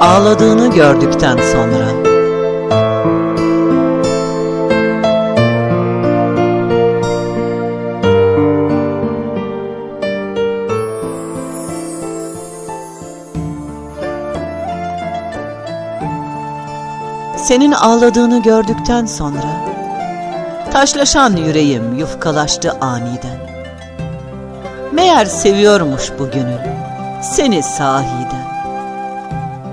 ağladığını gördükten sonra Senin ağladığını gördükten sonra taşlaşan yüreğim yufkalaştı aniden. Meğer seviyormuş bu gönül seni sahiden.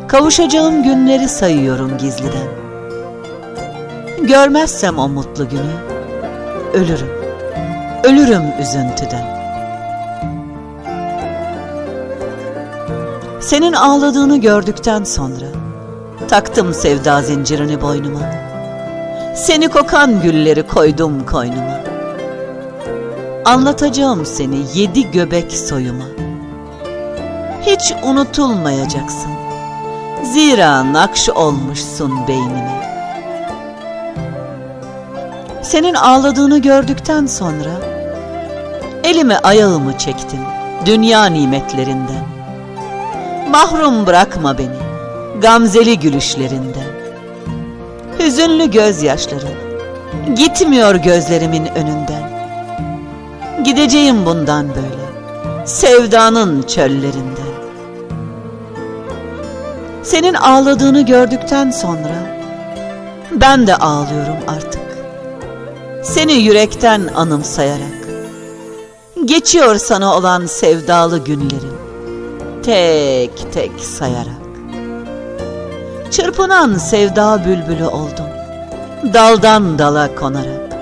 Kavuşacağım günleri sayıyorum gizliden. Görmezsem o mutlu günü ölürüm. Ölürüm üzüntüden. Senin ağladığını gördükten sonra taktım sevda zincirini boynuma. Seni kokan gülleri koydum koynuma. Anlatacağım seni yedi göbek soyuma. Hiç unutulmayacaksın. Zira nakş olmuşsun beynime. Senin ağladığını gördükten sonra elime ayağımı çektim dünya nimetlerinden. Mahrum bırakma beni gamzeli gülüşlerinden. Hüzünlü gözyaşların gitmiyor gözlerimin önünden. Gideceğim bundan böyle sevdanın çöllerinden. Senin ağladığını gördükten sonra ben de ağlıyorum artık. Seni yürekten anımsayarak. Geçiyor sana olan sevdalı günlerim. Tek tek sayarak. Çırpınan sevda bülbülü oldum. Daldan dala konarak.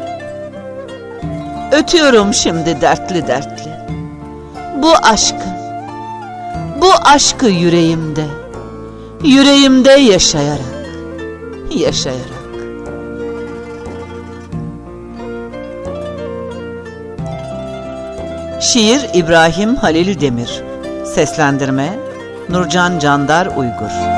Ötüyorum şimdi dertli dertli. Bu aşkı, bu aşkı yüreğimde, yüreğimde yaşayarak, yaşayarak. Şiir İbrahim Halil Demir Seslendirme Nurcan Candar Uygur